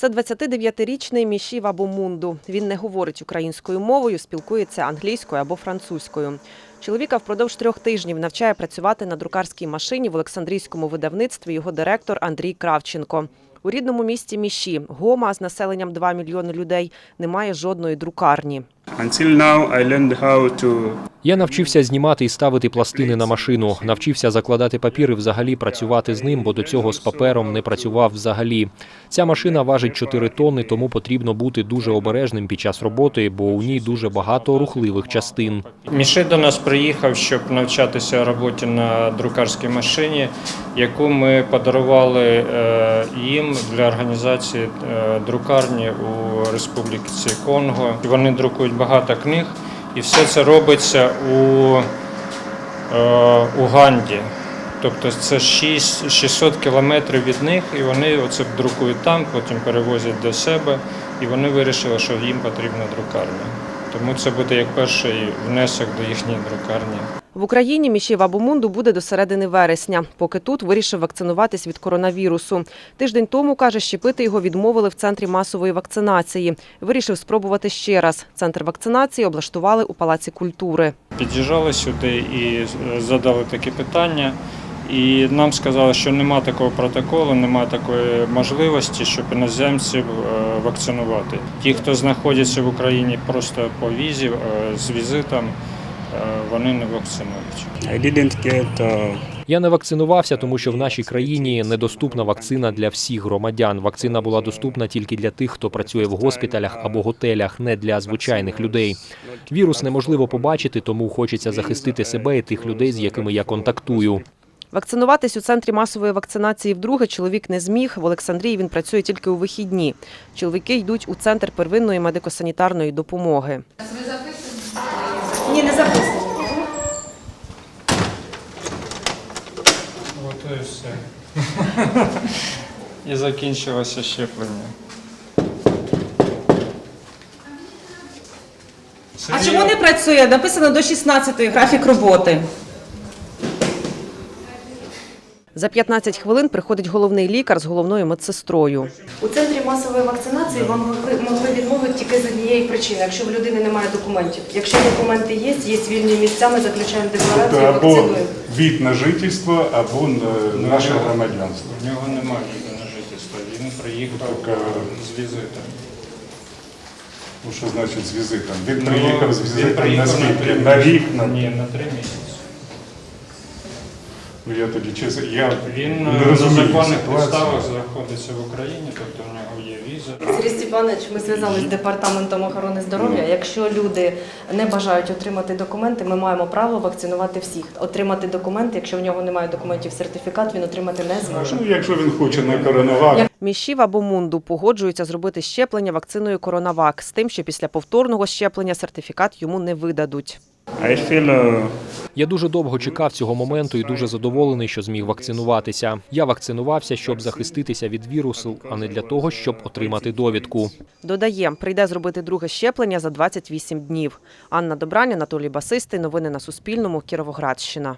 Це 29-річний Мішів Абомунду. Він не говорить українською мовою, спілкується англійською або французькою. Чоловіка впродовж трьох тижнів навчає працювати на друкарській машині в Олександрійському видавництві його директор Андрій Кравченко. У рідному місті Міші, Гома з населенням 2 мільйони людей, немає жодної друкарні. Until now, I learned how to Я навчився знімати і ставити пластини на машину, навчився закладати папір і взагалі працювати з ним, бо до цього з папером не працював взагалі. Ця машина важить 4 тонни, тому потрібно бути дуже обережним під час роботи, бо у ній дуже багато рухливих частин. Міши до нас приїхав, щоб навчатися роботі на друкарській машині, яку ми подарували е, їм для організації е, друкарні у Республіці Конго. Вони друкують багато книг, і все це робиться у е, Ганді. Тобто це 6, 600 кілометрів від них, і вони оце друкують там, потім перевозять до себе, і вони вирішили, що їм потрібна друкарня. Тому це буде як перший внесок до їхньої друкарні. В Україні Мішів Абомунду буде до середини вересня. Поки тут вирішив вакцинуватись від коронавірусу. Тиждень тому, каже, щепити його відмовили в центрі масової вакцинації. Вирішив спробувати ще раз. Центр вакцинації облаштували у Палаці культури. Під'їжджали сюди і е, задали такі питання. І нам сказали, що нема такого протоколу, нема такої можливості, щоб іноземців е, вакцинувати. Ті, хто знаходяться в Україні просто по візі е, з візитом, е, вони не вакцинують. I didn't get uh, Я не вакцинувався, тому що в нашій країні недоступна вакцина для всіх громадян. Вакцина була доступна тільки для тих, хто працює в госпіталях або готелях, не для звичайних людей. Вірус неможливо побачити, тому хочеться захистити себе і тих людей, з якими я контактую. Вакцинуватись у центрі масової вакцинації вдруге чоловік не зміг. В Олександрії він працює тільки у вихідні. Чоловіки йдуть у центр первинної медико-санітарної допомоги. Ні, не записано. От і все. І закінчилося щеплення. А чому не працює? Написано до 16-ї графік роботи. За 15 хвилин приходить головний лікар з головною медсестрою. У центрі масової вакцинації вам могли, відмовити тільки з однієї причини, якщо в людини немає документів. Якщо документи є, є вільні місця, ми заключаємо декларацію, або вакцинуємо. від на житло, або е, наше громадянство. У нього немає віду на жительство. Він приїхав е, з візитом. Ну, що значить з візитом? Він Ну, приїхав з візитом на скільки? На рік? Ні, на три місяці. Ну, я тоді чесно, я Він не е, на розумію законних ситуацію. підставах знаходиться в Україні, тобто в нього є віза. Сергій Степанович, ми зв'язалися з департаментом охорони здоров'я. Якщо люди не бажають отримати документи, ми маємо право вакцинувати всіх. Отримати документи, якщо в нього немає документів, сертифікат він отримати не зможе. Ну, якщо він хоче на коронавак, Мішів або Мунду погоджуються зробити щеплення вакциною Коронавак з тим, що після повторного щеплення сертифікат йому не видадуть. Uh, Я дуже довго чекав цього моменту і дуже задоволений, що зміг вакцинуватися. Я вакцинувався, щоб захиститися від вірусу, а не для того, щоб отримати довідку. Додає, прийде зробити друге щеплення за 28 днів. Анна Добрань, Анатолій Басистий. Новини на Суспільному. Кіровоградщина.